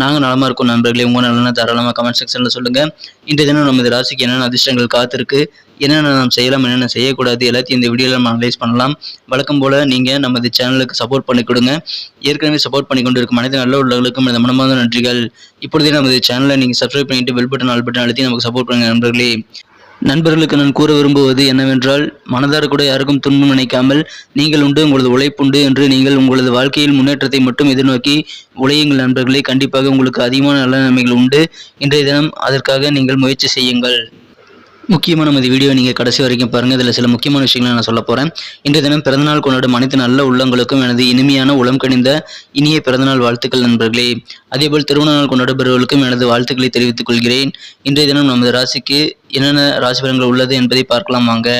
நாங்கள் நலமாக இருக்கோம் நண்பர்களே. உங்கள் நல்ல தாராளமாக கமெண்ட் செக்ஷனில் சொல்லுங்கள் இன்றைய தினம் நமது ராசிக்கு என்னென்ன அதிர்ஷ்டங்கள் காத்திருக்கு? என்னென்ன நாம் செய்யலாம் என்னென்ன செய்யக்கூடாது? எல்லாத்தையும் இந்த வீடியோவில் நம்ம அனலைஸ் பண்ணலாம். வழக்கம் போல் நீங்கள் நமது சேனலுக்கு சப்போர்ட் பண்ணி கொடுங்க. ஏற்கனவே சப்போர்ட் பண்ணி கொண்டு இருக்கும் அனைத்து நல்ல உள்ளவர்களுக்கும் இந்த மனமார்ந்த நன்றிகள். இப்பொழுதே நமது சேனலை நீங்கள் சப்ஸ்கிரைப் பண்ணிட்டு பெல் பட்டன் ஆல் பட்டன் அழுத்தி நமக்கு சப்போர்ட் பண்ணுங்கள் நண்பர்களே. நண்பர்களுக்கு நான் கூற விரும்புவது என்னவென்றால் மனதார கூட யாருக்கும் துன்பம் நினைக்காமல் நீங்கள் உண்டு உங்களது உழைப்புண்டு என்று நீங்கள் உங்களது வாழ்க்கையில் முன்னேற்றத்தை மட்டும் எதிர்நோக்கி உழையுங்கள் நண்பர்களே. கண்டிப்பாக உங்களுக்கு அதிகமான நல்ல நன்மைகள் உண்டு. இன்றைய தினம் அதற்காக நீங்கள் முயற்சி செய்யுங்கள். முக்கியமாக நமது வீடியோ நீங்கள் கடைசி வரைக்கும் பாருங்கள் இதில் சில முக்கியமான விஷயங்களை நான் சொல்ல போகிறேன் இன்றைய தினம் பிறந்தநாள் கொண்டாடும் அனைத்து நல்ல உள்ளங்களுக்கும் எனது இனிமையான உளம் கணிந்த இனிய பிறந்தநாள் வாழ்த்துக்கள் நண்பர்களே. அதேபோல் திருமண நாள் கொண்டாடுபவர்களுக்கும் எனது வாழ்த்துக்களை தெரிவித்துக் கொள்கிறேன். இன்றைய தினம் நமது ராசிக்கு என்னென்ன ராசி பலன்கள் உள்ளது என்பதை பார்க்கலாம் வாங்க.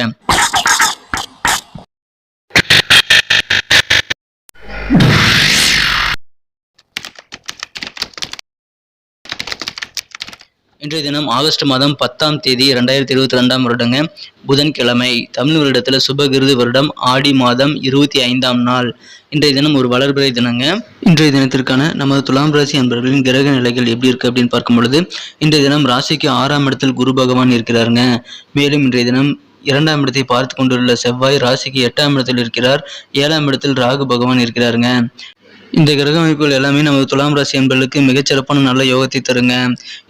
இன்றைய தினம் ஆகஸ்ட் மாதம் பத்தாம் தேதி ரெண்டாயிரத்தி இருபத்தி ரெண்டாம் வருடங்க புதன்கிழமை. தமிழ் வருடத்தில் சுபகிருது வருடம் ஆடி மாதம் இருபத்தி ஐந்தாம் நாள். இன்றைய தினம் ஒரு வளர்பிறை தினங்க. இன்றைய தினத்திற்கான நமது துலாம் ராசி அன்பர்களின் கிரக நிலைகள் எப்படி இருக்கு அப்படின்னு பார்க்கும் பொழுது இன்றைய தினம் ராசிக்கு ஆறாம் இடத்தில் குரு பகவான் இருக்கிறாருங்க. மேலும் இன்றைய தினம் இரண்டாம் இடத்தை பார்த்து கொண்டுள்ள செவ்வாய் ராசிக்கு எட்டாம் இடத்தில் இருக்கிறார். ஏழாம் இடத்தில் ராகு பகவான் இருக்கிறாருங்க. இந்த கிரக அமைப்புகள் எல்லாமே நமது துலாம் ராசி என்பர்களுக்கு மிகச்சிறப்பான நல்ல யோகத்தை தருங்க.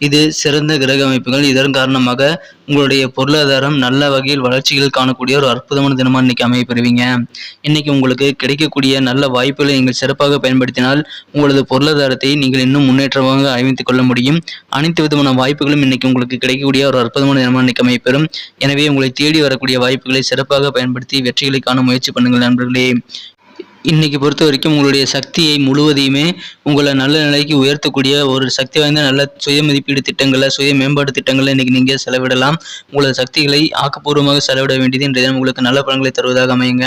இது சிறந்த கிரக அமைப்புகள் இதன் காரணமாக உங்களுடைய பொருளாதாரம் நல்ல வகையில் வளர்ச்சிகள் காணக்கூடிய ஒரு அற்புதமான தினமாக இன்னைக்கு அமைய பெறுவீங்க. இன்னைக்கு உங்களுக்கு கிடைக்கக்கூடிய நல்ல வாய்ப்புகளை நீங்கள் சிறப்பாக பயன்படுத்தினால் உங்களது பொருளாதாரத்தை நீங்கள் இன்னும் முன்னேற்றமாக அமைத்துக் கொள்ள முடியும். அனைத்து விதமான வாய்ப்புகளும் இன்னைக்கு உங்களுக்கு கிடைக்கக்கூடிய ஒரு அற்புதமான தினமாக இன்னைக்கு அமையப்பெறும் எனவே உங்களை தேடி வரக்கூடிய வாய்ப்புகளை சிறப்பாக பயன்படுத்தி வெற்றிகளை காண முயற்சி பண்ணுங்கள் நண்பர்களே. இன்னைக்கு பொறுத்த வரைக்கும் உங்களுடைய சக்தியை முழுவதையுமே உங்களை நல்ல நிலைக்கு உயர்த்தக்கூடிய ஒரு சக்தி வாய்ந்த நல்ல சுய மதிப்பீடு திட்டங்களை சுய மேம்பாட்டு திட்டங்களை இன்னைக்கு நீங்கள் செலவிடலாம். உங்களது சக்திகளை ஆக்கப்பூர்வமாக செலவிட வேண்டியது இன்றைய உங்களுக்கு நல்ல பலன்களை தருவதாக அமையுங்க.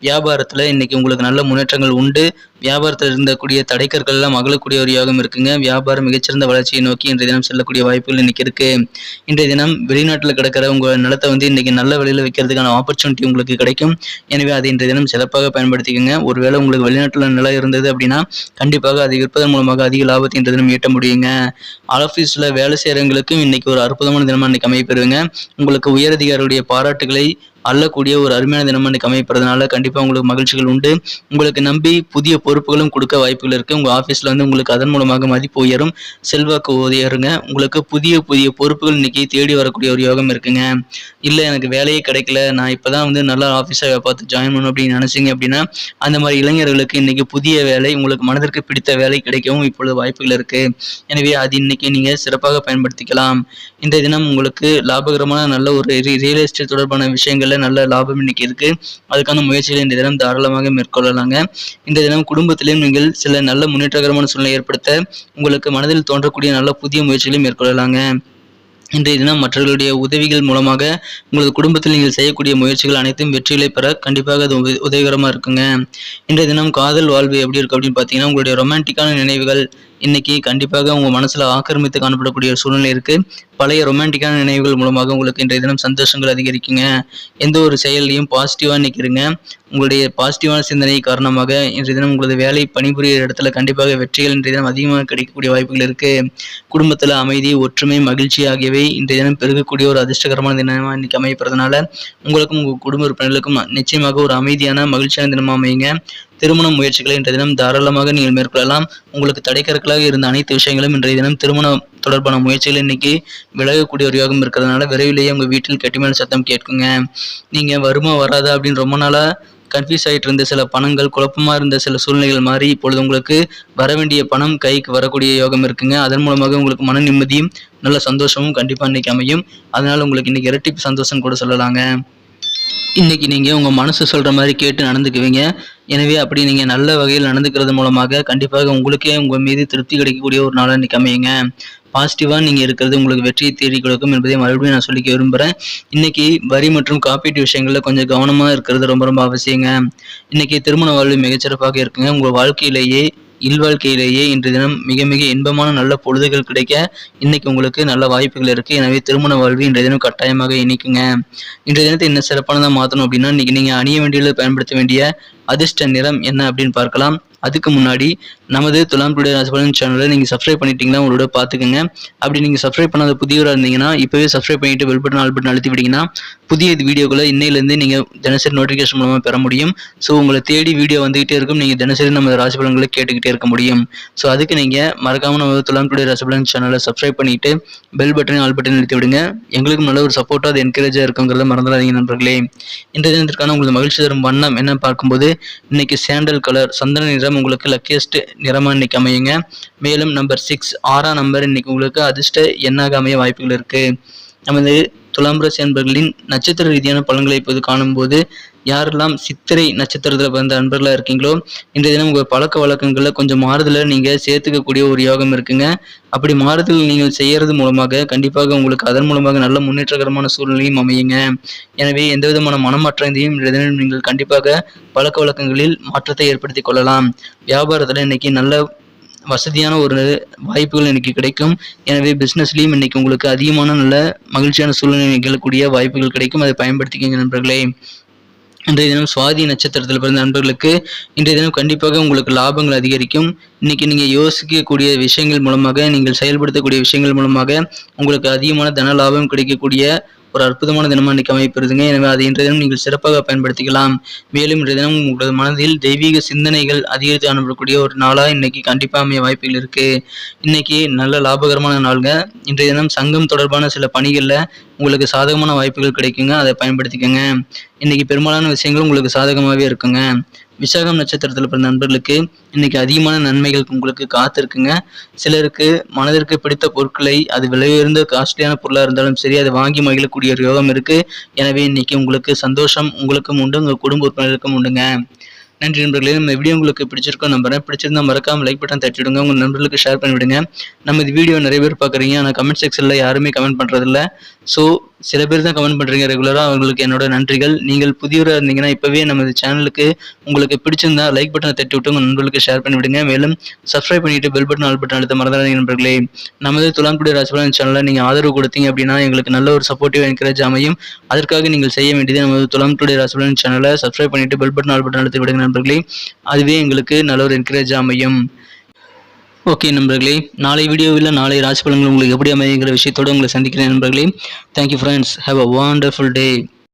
வியாபாரத்தில் இன்னைக்கு உங்களுக்கு நல்ல முன்னேற்றங்கள் உண்டு. வியாபாரத்தில் இருந்தக்கூடிய தடைக்கற்கள் எல்லாம் அகலக்கூடிய ஒரு யோகம் இருக்குங்க. வியாபாரம் மிகச்சிறந்த வளர்ச்சியை நோக்கி இன்றைய தினம் செல்லக்கூடிய வாய்ப்புகள் இன்னைக்கு இருக்கு. இன்றைய தினம் வெளிநாட்டில் கிடக்கிற உங்கள் நிலத்தை வந்து இன்னைக்கு நல்ல விலையில் விற்கிறதுக்கான ஆப்பர்ச்சுனிட்டி உங்களுக்கு கிடைக்கும். எனவே அதை இன்றைய தினம் சிறப்பாக பயன்படுத்திக்கோங்க. ஒருவேளை உங்களுக்கு வெளிநாட்டில் நிலம் இருந்தது அப்படின்னா கண்டிப்பாக அதை விற்பதன் மூலமாக அதிக லாபத்தை இன்றைய தினம் ஈட்ட முடியுங்க. ஆஃபீஸில் வேலை செய்கிறவங்களுக்கும் இன்னைக்கு ஒரு அற்புதமான தினமாக இன்னைக்கு அமைப்பெறுங்க உங்களுக்கு உயரதிகாரியுடைய பாராட்டுகளை அள்ளக்கூடிய ஒரு அருமையான தினம் இன்னைக்கு அமைப்பறதுனால கண்டிப்பாக உங்களுக்கு மகிழ்ச்சிகள் உண்டு. உங்களுக்கு நம்பி புதிய பொறுப்புகளும் கொடுக்க வாய்ப்புகள் இருக்குது உங்கள் ஆஃபீஸில் வந்து உங்களுக்கு அதன் மூலமாக மதிப்பு உயரும். செல்வாக்கு உயருங்க. உங்களுக்கு புதிய புதிய பொறுப்புகள் இன்னைக்கு தேடி வரக்கூடிய ஒரு யோகம் இருக்குங்க. இல்லை எனக்கு வேலையே கிடைக்கல. நான் இப்போ தான் வந்து நல்லா ஆஃபீஸாக பார்த்து ஜாயின் பண்ணணும் அப்படின்னு நினச்சிங்க அப்படின்னா அந்த மாதிரி இளைஞர்களுக்கு இன்னைக்கு புதிய வேலை உங்களுக்கு மனதிற்கு பிடித்த வேலை கிடைக்கவும் இப்பொழுது வாய்ப்புகள் இருக்குது எனவே அது இன்னைக்கு நீங்கள் சிறப்பாக பயன்படுத்திக்கலாம். இந்த தினம் உங்களுக்கு லாபகரமான நல்ல ஒரு ரியல் எஸ்டேட் தொடர்பான நல்ல லாபம் இன்னைக்கு இருக்கு. அதுக்கான முயற்சிகளை இந்த தினம் தாராளமாக மேற்கொள்ளலாங்க. இந்த தினம் குடும்பத்திலையும் நீங்கள் சில நல்ல முன்னேற்றகரமான சூழ்நிலை ஏற்படுத்த உங்களுக்கு மனதில் தோன்றக்கூடிய நல்ல புதிய முயற்சிகளை மேற்கொள்ளலாங்க. இன்றைய தினம் மற்றவர்களுடைய உதவிகள் மூலமாக உங்களது குடும்பத்தில் நீங்கள் செய்யக்கூடிய முயற்சிகள் அனைத்தும் வெற்றிகளை பெற கண்டிப்பாக அது உதவிகரமாக இருக்குங்க. இன்றைய தினம் காதல் வாழ்வு எப்படி இருக்குது அப்படின்னு பார்த்தீங்கன்னா உங்களுடைய ரொமான்டிக்கான நினைவுகள் இன்னைக்கு கண்டிப்பாக உங்கள் மனசில் ஆக்கிரமித்து காணப்படக்கூடிய சூழ்நிலை இருக்கு. பழைய ரொமான்டிக்கான நினைவுகள் மூலமாக உங்களுக்கு இன்றைய தினம் சந்தோஷங்கள் அதிகரிக்குங்க. எந்த ஒரு செயல்லையும் பாசிட்டிவாக நிற்கிறீங்க உங்களுடைய பாசிட்டிவான சிந்தனை காரணமாக இன்றைய தினம் உங்களது வேலை பணிபுரிகிற இடத்துல கண்டிப்பாக வெற்றிகள் இன்றைய தினம் அதிகமாக கிடைக்கக்கூடிய வாய்ப்புகள் இருக்கு. குடும்பத்தில் அமைதி ஒற்றுமை மகிழ்ச்சி ஆகியவை இன்றைய தினம் பெருகக்கூடிய ஒரு அதிர்ஷ்டகரமான தினமாக இன்னைக்கு அமைப்பறதுனால உங்களுக்கும் உங்கள் குடும்ப உறுப்பினர்களுக்கும் நிச்சயமாக ஒரு அமைதியான மகிழ்ச்சியான தினமாக அமையுங்க. திருமண முயற்சிகளை இன்றைய தினம் தாராளமாக நீங்கள் மேற்கொள்ளலாம். உங்களுக்கு தடைக்கற்களாக இருந்த அனைத்து விஷயங்களும் இன்றைய தினம் திருமணம் தொடர்பான முயற்சிகள் இன்னைக்கு விலகக்கூடிய ஒரு யோகம் இருக்கிறதுனால விரைவிலேயே உங்கள் வீட்டில் கட்டிமேல் சத்தம் கேட்குங்க. நீங்கள் வருமா வராதா அப்படின்னு ரொம்ப நாளாக கன்ஃபியூஸ் ஆகிட்டு இருந்த சில பணங்கள் குழப்பமாக இருந்த சில சூழ்நிலைகள் மாறி இப்பொழுது உங்களுக்கு வர வேண்டிய பணம் கைக்கு வரக்கூடிய யோகம் இருக்குங்க. அதன் மூலமாக உங்களுக்கு மன நிம்மதியும் நல்ல சந்தோஷமும் கண்டிப்பாக இன்னைக்கு அமையும். அதனால் உங்களுக்கு இன்னைக்கு இரட்டிப்பு சந்தோஷம் கூட சொல்லலாங்க. இன்னைக்கு நீங்கள் உங்கள் மனசு சொல்கிற மாதிரி கேட்டு நடந்துக்குவீங்க. எனவே அப்படி நீங்கள் நல்ல வகையில் நடந்துக்கிறது மூலமாக கண்டிப்பாக உங்களுக்கே உங்கள் மீது திருப்தி கிடைக்கக்கூடிய ஒரு நாளாக இன்னைக்கு அமையுங்க. பாசிட்டிவாக நீங்கள் இருக்கிறது உங்களுக்கு வெற்றியை தேடி கொடுக்கும் என்பதை மறுபடியும் நான் சொல்லிக்க விரும்புகிறேன் இன்னைக்கு வரி மற்றும் காப்பீட்டு விஷயங்களில் கொஞ்சம் கவனமாக இருக்கிறது ரொம்ப ரொம்ப அவசியங்க. இன்னைக்கு திருமண வாழ்வு மிகச்சிறப்பாக இருக்குங்க. உங்கள் வாழ்க்கையிலேயே இல்வாழ்க்கையிலேயே இன்றைய தினம் மிக மிக இன்பமான நல்ல பொழுதுகள் கிடைக்க இன்னைக்கு உங்களுக்கு நல்ல வாய்ப்புகள் இருக்குது எனவே திருமண வாழ்வு இன்றைய தினம் கட்டாயமாக இணைக்குங்க. இன்றைய தினத்தை என்ன சிறப்பானதாக மாற்றணும் அப்படின்னா இன்னைக்கு நீங்கள் அணிய வேண்டியதில் பயன்படுத்த வேண்டிய அதிர்ஷ்ட நிறம் என்ன அப்படின்னு பார்க்கலாம். அதுக்கு முன்னாடி நமது துலாம் டுடே ராசிபலன் சேனலை நீங்கள் சப்ஸ்கிரைப் பண்ணிட்டீங்கன்னா உங்களோட பார்த்துக்கோங்க அப்படி நீங்கள் சப்ஸ்கிரைப் பண்ணாத புதியவராக இருந்தீங்கன்னா இப்போவே சப்ஸ்கிரைப் பண்ணிட்டு பெல் பட்டன் ஆல் பட்டன் அழுத்தி விட்டீங்கன்னா புதிய வீடியோக்களை இன்னையிலேருந்து நீங்கள் தினசரி நோட்டிஃபிகேஷன் மூலமாக பெற முடியும். ஸோ உங்களை தேடி வீடியோ வந்துகிட்டே இருக்கும். நீங்கள் தினசரி நம்ம ராசி பலன்களை கேட்டுக்கிட்டே இருக்க முடியும். ஸோ அதுக்கு நீங்கள் மறக்காமல் நம்ம துலாம் டுடே ராசிபலன் சேனலை சப்ஸ்கிரைப் பண்ணிட்டு பெல் பட்டன் ஆல் பட்டன் அழுத்தி விடுங்க. எங்களுக்கும் நல்ல ஒரு சப்போர்ட்டாக அது என்கரேஜாக இருக்குங்கிறத மறந்துடாதீங்க நண்பர்களே. இந்த தினத்திற்கான உங்களுக்கு மகிழ்ச்சி தரும் வண்ணம் என்ன பார்க்கும்போது இன்னைக்கு சாண்டல் கலர் சந்தன நிறம் உங்களுக்கு லக்கியஸ்ட் நிறமாக இன்னைக்கு அமையுங்க. மேலும் நம்பர் சிக்ஸ் ஆறாம் நம்பர் இன்னைக்கு உங்களுக்கு அதிர்ஷ்ட எண்ணாக அமைய வாய்ப்புகள் இருக்கு. நமது துலாம் ராசி அன்பர்களின் நட்சத்திர ரீதியான பலன்களை இப்போது காணும்போது யாரெல்லாம் சித்திரை நட்சத்திரத்தில் பிறந்த அன்பர்களாக இருக்கீங்களோ இன்றைய தினம் உங்கள் பழக்க வழக்கங்களில் கொஞ்சம் மாறுதலை நீங்கள் சேர்த்துக்கக்கூடிய ஒரு யோகம் இருக்குங்க. அப்படி மாறுதல் நீங்கள் செய்யறது மூலமாக கண்டிப்பாக உங்களுக்கு அதன் மூலமாக நல்ல முன்னேற்றகரமான சூழ்நிலையும் அமையுங்க. எனவே எந்த விதமான மனமாற்றத்தையும் இன்றைய தினம் நீங்கள் கண்டிப்பாக பழக்க வழக்கங்களில் மாற்றத்தை ஏற்படுத்தி கொள்ளலாம். வியாபாரத்தில் இன்னைக்கு நல்ல வசதியான ஒரு வாய்ப்புகள் எனக்கு கிடைக்கும். எனவே பிஸ்னஸ்லேயும் இன்னைக்கு உங்களுக்கு அதிகமான நல்ல மகிழ்ச்சியான சூழ்நிலை நிகழக்கூடிய வாய்ப்புகள் கிடைக்கும். அதை பயன்படுத்திக்கங்க நண்பர்களே. இன்றைய தினம் சுவாதி நட்சத்திரத்தில் பிறந்த நண்பர்களுக்கு இன்றைய தினம் கண்டிப்பாக உங்களுக்கு லாபங்கள் அதிகரிக்கும். இன்னைக்கு நீங்கள் யோசிக்கக்கூடிய விஷயங்கள் மூலமாக நீங்கள் செயல்படுத்தக்கூடிய விஷயங்கள் மூலமாக உங்களுக்கு அதிகமான தன லாபம் கிடைக்கக்கூடிய ஒரு அற்புதமான தினமாக இன்னைக்கு அமைப்பிருதுங்க எனவே அதை இன்றைய தினம் நீங்கள் சிறப்பாக பயன்படுத்திக்கலாம். மேலும் இன்றைய தினம் உங்களது மனதில் தெய்வீக சிந்தனைகள் அதிகரித்து அனுப்பக்கூடிய ஒரு நாளாக இன்னைக்கு கண்டிப்பாக அமைய வாய்ப்புகள் இருக்கு. இன்னைக்கு நல்ல லாபகரமான நாளுங்க. இன்றைய தினம் சங்கம் தொடர்பான சில பணிகளில் உங்களுக்கு சாதகமான வாய்ப்புகள் கிடைக்குங்க. அதை பயன்படுத்திக்கோங்க. இன்னைக்கு பெரும்பாலான விஷயங்கள் உங்களுக்கு சாதகமாகவே இருக்குங்க. விசாகம் நட்சத்திரத்தில் பிறந்த நண்பர்களுக்கு இன்னைக்கு அதிகமான நன்மைகள் உங்களுக்கு காத்திருக்குங்க. சிலருக்கு மனதிற்கு பிடித்த பொருட்களை அது விலை உயர்ந்த காஸ்ட்லியான பொருளாக இருந்தாலும் சரி அதை வாங்கி மகிழக்கூடிய ஒரு யோகம் இருக்கு. எனவே இன்னைக்கு உங்களுக்கு சந்தோஷம் உங்களுக்கும் உண்டு உங்கள் குடும்ப உறுப்பினருக்கும் உண்டுங்க. நன்றி நண்பர்களே நம்ம வீடியோ உங்களுக்கு பிடிச்சிருக்கோம் நம்புறேன். பிடிச்சிருந்தா மறக்காம லைக் பட்டன் தட்டிவிடுங்க. உங்கள் நண்பர்களுக்கு ஷேர் பண்ணிவிடுங்க. நம்ம இது வீடியோ நிறைய பேர் பார்க்குறீங்க. ஆனால் கமெண்ட் செக்ஷனில் யாருமே கமெண்ட் பண்ணுறதில்ல ஸோ சில பேர் தான் கமெண்ட் பண்ணுறீங்க ரெகுலராக அவங்களுக்கு என்னோட நன்றிகள். நீங்கள் புதியவராக இருந்தீங்கன்னா இப்போவே நமது சேனலுக்கு உங்களுக்கு பிடிச்சிருந்தா லைக் பட்டனை தட்டி விட்டு உங்கள் நண்பர்களுக்கு ஷேர் பண்ணிவிடுங்க. மேலும் சப்ஸ்கிரைப் பண்ணிட்டு பெல் பட்டன் ஆல் பட்டன் அழுத்த மறந்துடாதீங்க நண்பர்களே. நமது துலாங்குடி ராசிபலன் சேனலில் நீங்கள் ஆதரவு கொடுத்தீங்க அப்படின்னா எங்களுக்கு நல்ல ஒரு சப்போர்ட்டிவ் என்கரேஜ் அமையும் அதற்காக நீங்கள் செய்ய வேண்டியது நமது துலாம் டுடே ராசிபலன் சேனலை சப்ஸ்கிரைப் பண்ணிட்டு பெல் பட்டன் ஆல் பட்டன் அழுத்தி விடுங்க நண்பர்களே. அதுவே எங்களுக்கு நல்ல ஒரு என்கரேஜ் அமையும் ஓகே நண்பர்களே. நாளை வீடியோவில் நாளை ராசி பலன்கள் உங்களுக்கு எப்படி அமையுங்கிற விஷயத்தோடு உங்களை சந்திக்கிறேன் நண்பர்களே. Thank you friends have a wonderful day